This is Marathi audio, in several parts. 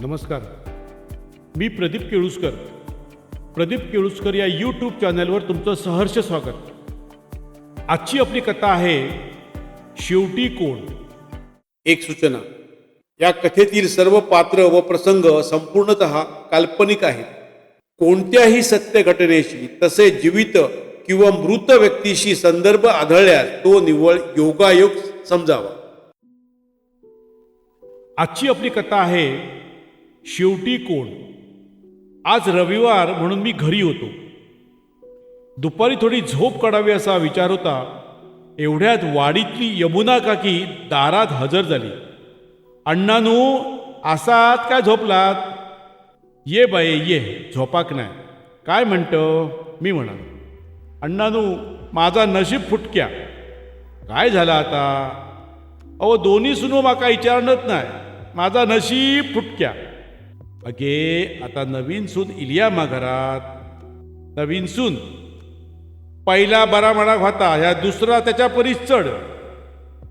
नमस्कार. मी प्रदीप केळुसकर. प्रदीप केळुसकर या यूट्यूब चॅनलवर तुमचं सहर्ष स्वागत. आजची आपली कथा आहे शेवटी कोण? एक सूचना. या कथेतील सर्व पात्र व प्रसंग संपूर्णत काल्पनिक आहेत. कोणत्याही सत्य घटनेशी तसेच जीवित किंवा मृत व्यक्तीशी संदर्भ आढळल्यास तो निव्वळ योगायोग समजावा. आजची आपली कथा आहे शेवटी कोण? आज रविवार म्हणून मी घरी होतो. दुपारी थोडी झोप काढावी असा विचार होता. एवढ्यात वाडीतली यमुना काकी दारात हजर झाली. अण्णानू असात काय झोपलात? ये बाये ये झोपाक नाही. काय म्हणतं? मी म्हणालो. अण्णानू माझा नशीब फुटक्या. काय झालं आता? अहो दोन्ही सुनो माका विचारणत नाही. माझा नशीब फुटक्या. अगे आता नवीन सून इलिया मा घरात नवीन सून. पहिला बरा म्हणा होता ह्या दुसरा त्याच्या परीस चढ.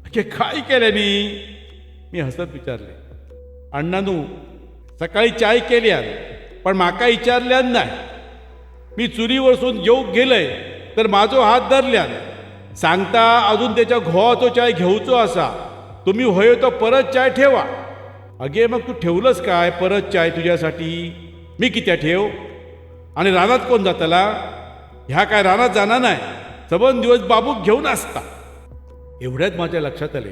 अगे काय केल्यानी मी? हसत विचारले. अण्णानू सकाळी चाय केल्यान पण माका विचारल्यान नाही. मी चुरी वरसून जेवूक गेलय तर माझो हात धरल्यान. सांगता अजून त्याच्या घोवाचो चाय घेवचो असा तुम्ही होय तो परत चाय ठेवा. अगे मग तू ठेवलंस काय परत चाय तुझ्यासाठी? मी कित्या ठेव? आणि रानात कोण जातला? ह्या काय रानात जाणार नाही? सबन दिवस बाबूक घेऊन असता. एवढ्यात माझ्या लक्षात आले.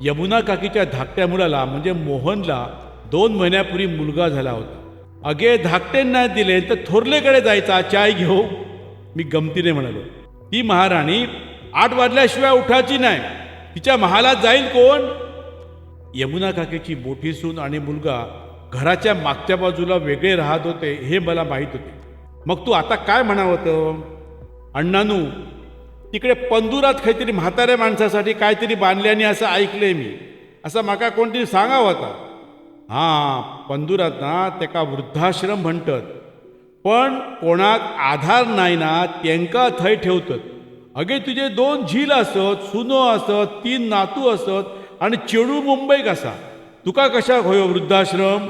यमुना काकीच्या धाकट्या मुलाला म्हणजे मोहनला दोन महिन्यापूर्वी मुलगा झाला होता. अगे धाकटे नाही दिले तर थोरलेकडे जायचा चाय घेऊ. मी गमतीने म्हणालो ती महाराणी आठ वाजल्याशिवाय उठायची नाही. तिच्या महालात जाईल कोण? यमुना काकेची मोठी सून आणि मुलगा घराच्या मागच्या बाजूला वेगळे राहत होते हे मला माहीत होते. मग तू आता काय म्हणावं होतं अण्णानू तिकडे पंदुरात काहीतरी म्हाताऱ्या माणसासाठी काहीतरी बांधल्याने असं ऐकलंय मी. असं माका कोणतरी सांगावं होता हां पंदुरात ना तेका वृद्धाश्रम म्हणतात. पण कोणाक आधार नाही ना तेंका थंय ठेवतात. अगे तुझे दोन झील असत सुनो असत तीन नातू असत आणि चेडू मुंबईक असा तुका कशाक होयो वृद्धाश्रम?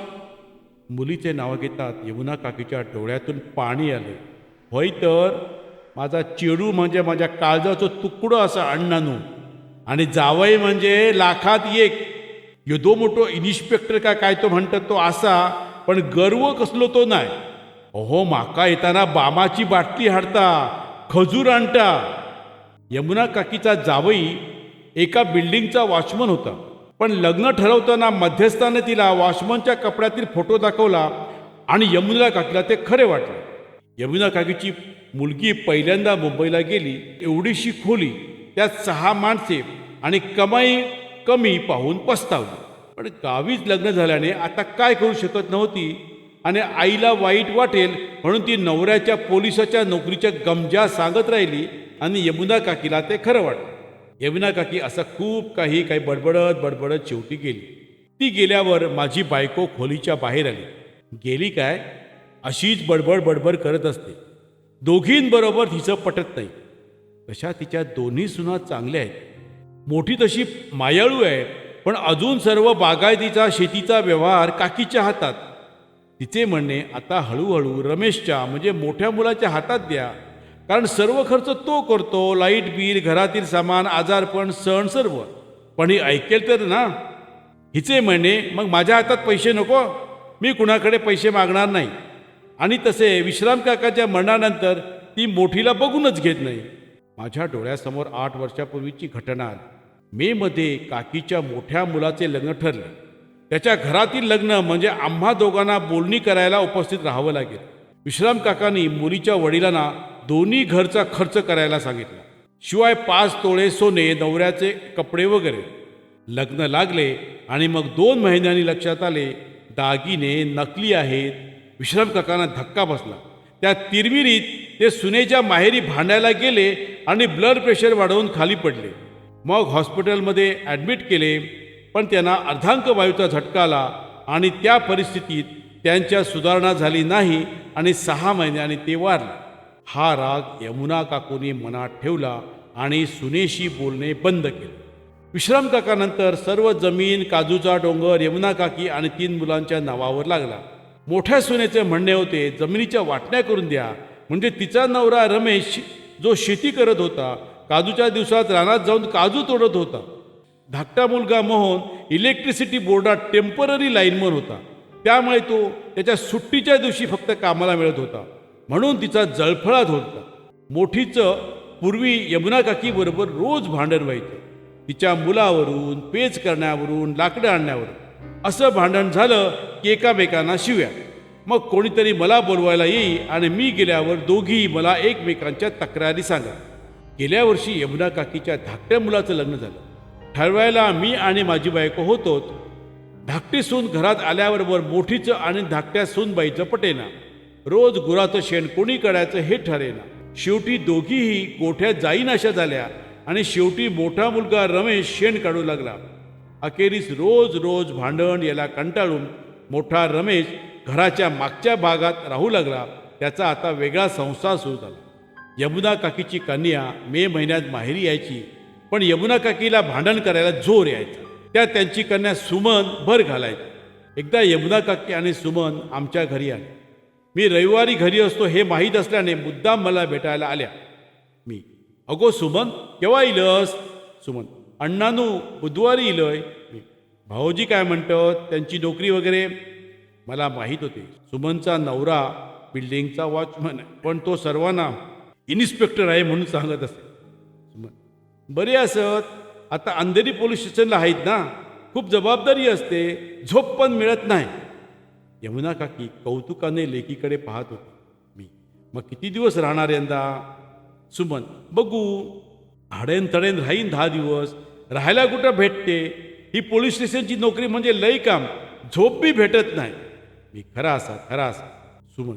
मुलीचे नाव घेतात यमुना काकीच्या डोळ्यातून पाणी आले. होय तर माझा चेडू म्हणजे माझ्या काळजाचो तुकडो असा अण्णानू. आणि जावई म्हणजे लाखात एक. येदो मोठो इन्स्पेक्टर का काय तो म्हणतात तो असा पण गर्व कसलो तो नाही अहो माका येताना बामाची बाटली हाडता खजूर आणता. यमुना काकीचा जावई एका बिल्डिंगचा वॉचमन होता. पण लग्न ठरवताना मध्यस्थाने तिला वॉचमनच्या कपड्यातील फोटो दाखवला आणि यमुना काकीला ते खरे वाटले. यमुना काकीची मुलगी पहिल्यांदा मुंबईला गेली एवढीशी खोली त्यात सहा माणसे आणि कमाई कमी पाहून पस्तावली. पण गावीच लग्न झाल्याने आता काय करू शकत नव्हती आणि आईला वाईट वाटेल म्हणून ती नवऱ्याच्या पोलिसाच्या नोकरीच्या गमजा सांगत राहिली आणि यमुना काकीला ते खरं वाटलं. यमुना काकी असं खूप काही काही बडबडत बडबडत शेवटी गेली. ती गेल्यावर माझी बायको खोलीच्या बाहेर आली. गेली काय? अशीच बडबड बडबड करत असते. दोघींबरोबर तिचं पटत नाही. तशा तिच्या दोन्ही सुना चांगल्या आहेत. मोठी तशी मायाळू आहे पण अजून सर्व बागायतीचा शेतीचा व्यवहार काकीच्या हातात. तिचे म्हणणे आता हळूहळू रमेशच्या म्हणजे मोठ्या मुलाच्या हातात द्या. कारण सर्व खर्च तो करतो लाइट बिल घरातील सामान आजारपण सण सर्व. पण ही ऐकेल तर ना हिचे म्हणे मग माझ्या हातात पैसे नको मी कुणाकडे पैसे मागणार नाही. आणि तसे विश्राम काकाच्या मरणानंतर ती मोठीला बघूनच घेत नाही. माझ्या डोळ्यासमोर आठ वर्षापूर्वीची घटना आली. मेमध्ये काकीच्या मोठ्या मुलाचे लग्न ठरले. त्याच्या घरातील लग्न म्हणजे आम्हा दोघांना बोलणी करायला उपस्थित राहावं लागेल. विश्राम काकांनी मुलीच्या वडिलांना दोन्ही घरचा खर्च करायला सांगितला. शिवाय पाच तोळे सोने नवऱ्याचे कपडे वगैरे. लग्न लागले आणि मग दोन महिन्यांनी लक्षात आले दागिने नकली आहेत. विश्रम काकांना धक्का बसला. त्या तिरमिरीत ते सुनेच्या माहेरी भांडायला गेले आणि ब्लड प्रेशर वाढवून खाली पडले. मग हॉस्पिटलमध्ये ॲडमिट केले पण त्यांना अर्धांक वायूचा झटका आला आणि त्या परिस्थितीत त्यांच्या सुधारणा झाली नाही आणि सहा महिन्यांनी ते वारले. हा राग यमुना काकूने मनात ठेवला आणि सुनेशी बोलणे बंद केले. विश्राम काकानंतर सर्व जमीन काजूचा डोंगर यमुना काकी आणि तीन मुलांच्या नावावर लागला. मोठ्या सुनेचे म्हणणे होते जमिनीच्या वाटण्या करून द्या. म्हणजे तिचा नवरा रमेश जो शेती करत होता काजूच्या दिवसात रानात जाऊन काजू तोडत होता. धाकटा मुलगा मोहन इलेक्ट्रिसिटी बोर्डात टेंपररी लाईनवर होता. त्यामुळे तो त्याच्या सुट्टीच्या दिवशी फक्त कामाला मिळत होता. म्हणून तिचा जळफळात होता मोठीचं पूर्वी यमुना काकीबरोबर रोज भांडण व्हायचं. तिच्या मुलावरून पेच करण्यावरून लाकडं आणण्यावरून. असं भांडण झालं की एकामेकांना शिव्या. मग कोणीतरी मला बोलवायला येई आणि मी गेल्यावर दोघीही मला एकमेकांच्या तक्रारी सांगा. गेल्या वर्षी यमुना काकीच्या धाकट्या मुलाचं लग्न झालं. ठरवायला मी आणि माझी बायको होतोच धाकटी सून घरात आल्याबरोबर मोठीचं आणि धाकट्या सूनबाईचं पटेना. रोज गुराचं शेण कोणी काढायचं हे ठरेना. शेवटी दोघीही गोठ्यात जाईनाशा झाल्या आणि शेवटी मोठा मुलगा रमेश शेण काढू लागला. अखेरीस रोज रोज भांडण याला कंटाळून मोठा रमेश घराच्या मागच्या भागात राहू लागला. त्याचा आता वेगळा संसार सुरू झाला. यमुना काकीची कन्या मे महिन्यात माहेरी यायची पण यमुना काकीला भांडण करायला जोर यायचा. त्या त्यांची कन्या सुमन भर घालायची. एकदा यमुना काकी आणि सुमन आमच्या घरी आले. मी रविवारी घरी असतो हे माहीत असल्याने मुद्दाम मला भेटायला आल्या. मी अगो सुमन केव्हा इलस? सुमन अण्णानू बुधवारी इलय. मी भाऊजी काय म्हणतात? त्यांची नोकरी वगैरे? मला माहीत होते. सुमनचा नवरा बिल्डिंगचा वॉचमन आहे पण तो सर्वांना इन्स्पेक्टर आहे म्हणून सांगत असे. सुमन बरे असत. आता अंधेरी पोलीस स्टेशनला आहेत ना? खूप जबाबदारी असते. झोप पण मिळत नाही. यमुना काकी कौतुकाने लेकीकडे पाहत होती. मी मग किती दिवस राहणार यंदा? सुमन बघू. हाडेन तडेन राहीन दहा दिवस. राहायला कुठं भेटते? ही पोलीस स्टेशनची नोकरी म्हणजे लई काम. झोप बी भेटत नाही. मी खरा असा खरा असा. सुमन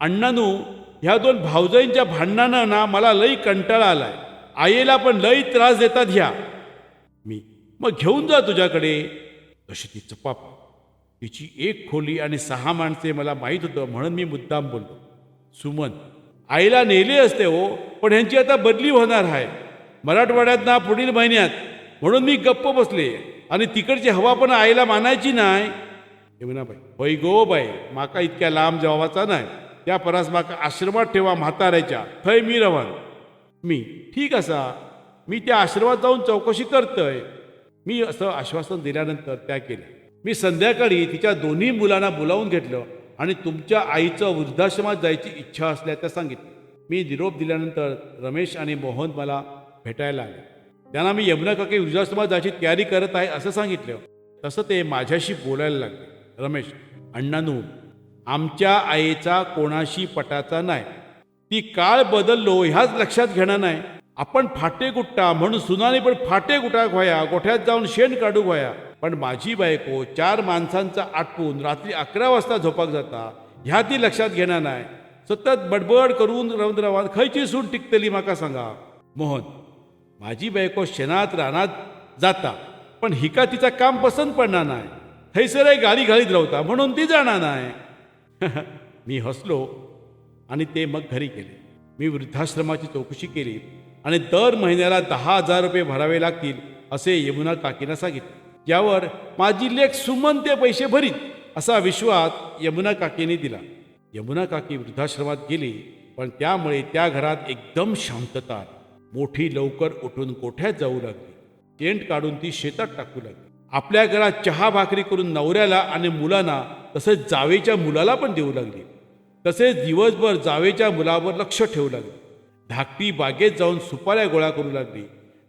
अण्णानू ह्या दोन भावजाईंच्या भांडणानं ना मला लई कंटाळा आलाय. आईला पण लई त्रास देतात ह्या. मी मग घेऊन जा तुझ्याकडे. तशी ती चपाप तिची एक खोली आणि सहा माणसे मला माहीत होतं म्हणून मी मुद्दाम बोललो. सुमन आईला नेले असते हो पण ह्यांची आता बदली होणार आहे. मराठवाड्यात ना पुढील महिन्यात म्हणून मी गप्प बसले. आणि तिकडची हवा पण आईला मानायची नाही. यमुना बाई. होय गो बाई माका इतक्या लांब जवाबाचा नाही. त्या परास माका आश्रमात ठेवा म्हाताऱ्याच्या. थंय मी रवान. मी ठीक असा. मी त्या आश्रमात जाऊन चौकशी करतोय. मी असं आश्वासन दिल्यानंतर त्या केल्या. मी संध्याकाळी तिच्या दोन्ही मुलांना बोलावून घेतलं आणि तुमच्या आईचं वृद्धाश्रमात जायची इच्छा असल्याचं सांगितलं. मी निरोप दिल्यानंतर रमेश आणि मोहन मला भेटायला आले. त्यांना मी यमुना काकी वृद्धाश्रमात जायची तयारी करत आहे असं सांगितलं. तसं ते माझ्याशी बोलायला लागले. रमेश अण्णानू आमच्या आईचा कोणाशी पटाचा नाही. ती काळ बदललो ह्याच लक्षात घेणार नाही. आपण फाटे गुट्टा म्हणून सुनाने पण फाटे गुटा व्हाया गोठ्यात जाऊन शेण काढू व्हाया पण माझी बायको चार माणसांचा आटपून रात्री अकरा वाजता झोपाक जाता ह्या ती लक्षात घेणार नाही सतत बडबड करून रवून रवान खयची टिकतली म्हाका सांगा. मोहन माझी बायको शेणात रानात जाता पण हिका तिचा काम पसंत पडणार नाही थंयसरय गाडी घालीत रावता म्हणून ती जाणार नाही मी हसलो आणि ते मग घरी गेले. मी वृद्धाश्रमाची चौकशी केली आणि दर महिन्याला दहा हजार रुपये भरावे लागतील असे यमुना काकीनं सांगितले. यावर माझी लेख सुमन ते पैसे भरीत असा विश्वास यमुना काकीने दिला. यमुना काकी वृद्धाश्रमात गेली पण त्यामुळे त्या घरात एकदम शांतता आली. मोठी लवकर उठून कोठ्यात जाऊ लागली. टेंट काढून ती शेतात टाकू लागली. आपल्या घरात चहा भाकरी करून नवऱ्याला आणि मुलांना तसेच जावेच्या मुलाला पण देऊ लागली. तसेच दिवसभर जावेच्या मुलावर लक्ष ठेवू लागली. धाकटी बागेत जाऊन सुपाऱ्या गोळा करू लागली.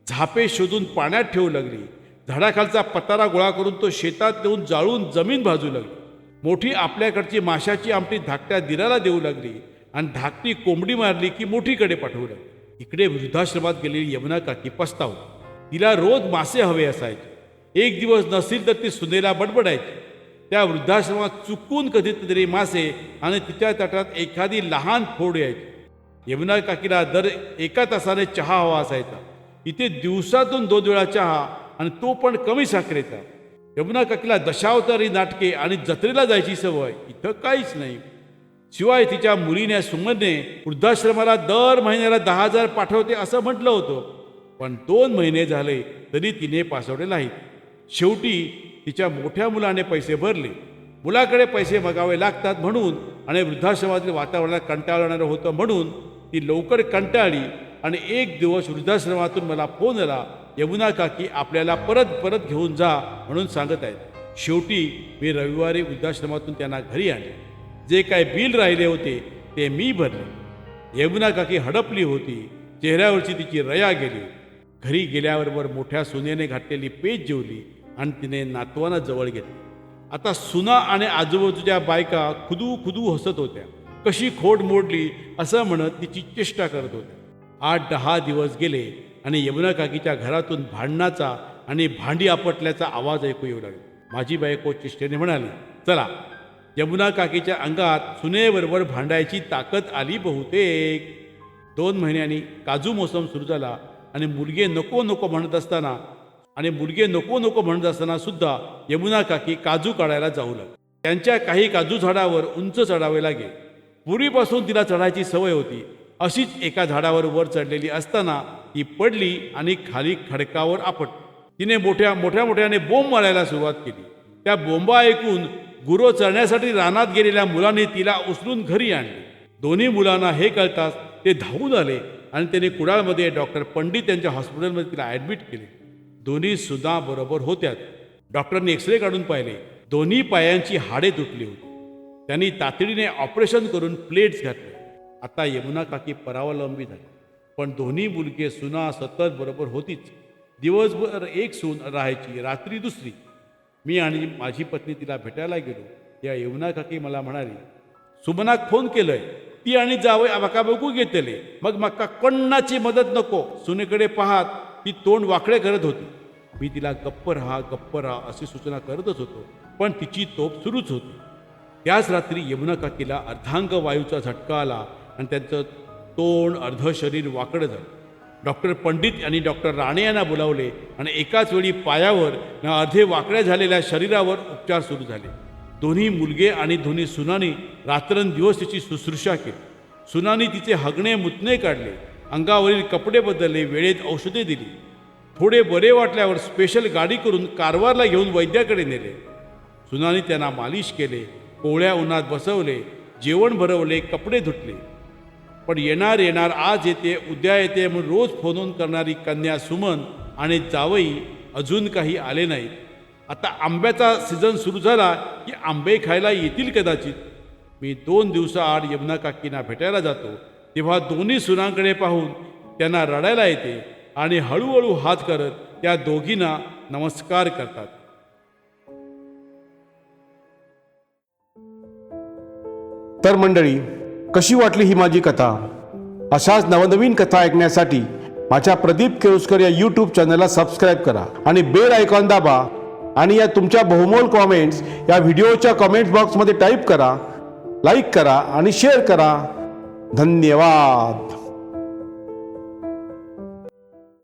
झापे शोधून पाण्यात ठेवू लागली. झाडाखालचा पतारा गोळा करून तो शेतात नेऊन जाळून जमीन भाजू लागली. मोठी आपल्याकडची माशाची आमटी धाकट्या दिराला देऊ लागली आणि धाकटी कोंबडी मारली की मोठीकडे पाठवू लागली. इकडे वृद्धाश्रमात गेलेली यमुना काकी पस्ताव तिला रोज मासे हवे असायचे. एक दिवस नसेल तर ती सुनेला बडबडायची. त्या वृद्धाश्रमात चुकून कधीतरी मासे आणि तिच्या ताटात एखादी लहान फोड यायची. यमुना काकीला दर एका तासाने चहा हवा असायचा. इथे दिवसातून दोन वेळा चहा आणि तो पण कमी साखरेचा. यमुना काकीला दशावतारी नाटके आणि जत्रेला जायची सवय इथं काहीच नाही. शिवाय तिच्या मुलीने सुमनने वृद्धाश्रमाला दर महिन्याला दहा हजार पाठवते असं म्हटलं होतं. पण दोन महिने झाले तरी तिने पासवले नाहीत. शेवटी तिच्या मोठ्या मुलाने पैसे भरले. मुलाकडे पैसे मागावे लागतात म्हणून आणि वृद्धाश्रमातील वातावरणात कंटाळणारं होतं म्हणून ती लवकर कंटाळली आणि एक दिवस वृद्धाश्रमातून मला फोन आला. यमुना काकी आपल्याला परत परत घेऊन जा म्हणून सांगत आहेत. शेवटी मी रविवारी वृद्धाश्रमातून त्यांना घरी आणले. जे काय बिल राहिले होते ते मी भरले. यमुना काकी हडपली होती. चेहऱ्यावरची तिची रया गेली. घरी गेल्याबरोबर मोठ्या सुनेने घातलेली पेज जेवली आणि तिने नातवाना जवळ घेतली. आता सुना आणि आजूबाजूच्या बायका खुदू खुदू हसत होत्या. कशी खोड मोडली असं म्हणत तिची चेष्टा करत होत्या. आठ दहा दिवस गेले. आणि यमुना काकीच्या घरातून भांडणाचा आणि भांडी आपटल्याचा आवाज ऐकू येऊ लागला. माझी बायको चिष्टेने म्हणाली चला यमुना काकीच्या अंगात सुनेबरोबर भांडायची ताकद आली बहुतेक. दोन महिन्यांनी काजू मोसम सुरू झाला आणि मुलगे नको नको म्हणत असताना आणि मुलगे नको नको म्हणत असताना सुद्धा यमुना काकी काजू काढायला जाऊ लागली. त्यांच्या काही काजू झाडावर उंच चढावे लागे. पूर्वीपासून तिला चढायची सवय होती. अशीच एका झाडावर वर चढलेली असताना ती पडली आणि खाली खडकावर आपट. तिने मोठ्या मोठ्या मोठ्याने बोंब मारायला सुरुवात केली. त्या बोंबा ऐकून गुरु चढण्यासाठी रानात गेलेल्या मुलाने तिला उचलून घरी आणले. दोन्ही मुलांना हे कळताच ते धावून आले आणि त्याने कुडाळमध्ये डॉक्टर पंडित यांच्या हॉस्पिटलमध्ये तिला ॲडमिट केले. दोन्ही सुद्धा बरोबर होत्यात. डॉक्टरने एक्सरे काढून पाहिले. दोन्ही पायांची हाडे तुटली होती. त्यांनी तातडीने ऑपरेशन करून प्लेट्स घातले आता यमुना काकी परावलंबी झाली पण दोन्ही मुलगे सुना सतत बरोबर होतीच. दिवसभर एक सून राहायची रात्री दुसरी. मी आणि माझी पत्नी तिला भेटायला गेलो. या यमुना काकी मला म्हणाली सुमनाक फोन केलंय. ती आणि जावं मका बघू घेतले. मग मका कण्णाची मदत नको. सुनेकडे पाहात. ती तोंड वाकडे करत होती. मी तिला गप्प राहा गप्प राहा अशी सूचना करतच होतो. पण तिची तोप सुरूच होती. त्याच रात्री यमुना काकीला अर्धांग वायूचा झटका आला आणि त्यांचं तोंड अर्ध शरीर वाकडं झालं. डॉक्टर पंडित यांनी डॉक्टर राणे यांना बोलावले आणि एकाच वेळी पायावर न अर्धे वाकड्या झालेल्या शरीरावर उपचार सुरू झाले. दोन्ही मुलगे आणि दोन्ही सुनानी रात्रंदिवस तिची शुश्रूषा केली. सुनानी तिचे हगणे मुतणे काढले अंगावरील कपडे बदलले वेळेत औषधे दिली. थोडे बरे वाटल्यावर स्पेशल गाडी करून कारवारला घेऊन वैद्याकडे नेले. सुनानी त्यांना मालिश केले कोवळ्या उन्हात बसवले जेवण भरवले कपडे धुतले. पण येणार येणार आज येते उद्या येते म्हणून रोज फोनून करणारी कन्या सुमन आणि जावई अजून काही आले नाहीत. आता आंब्याचा सीझन सुरू झाला की आंबे खायला येतील कदाचित. मी दोन दिवसाआड यमुना काकींना भेटायला जातो. तेव्हा दोन्ही सुनांकडे पाहून त्यांना रडायला येते आणि हळूहळू हात करत त्या दोघींना नमस्कार करतात. तर मंडळी कशी वाटली ही माझी कथा? अशाच नवनवीन कथा ऐकण्यासाठी माझ्या प्रदीप केळुसकर या यूट्यूब चॅनलला सबस्क्राईब करा आणि बेल आयकॉन दाबा आणि या तुमच्या बहुमोल कॉमेंट्स या व्हिडिओच्या कॉमेंट्स बॉक्समध्ये टाईप करा लाईक करा आणि शेअर करा. धन्यवाद.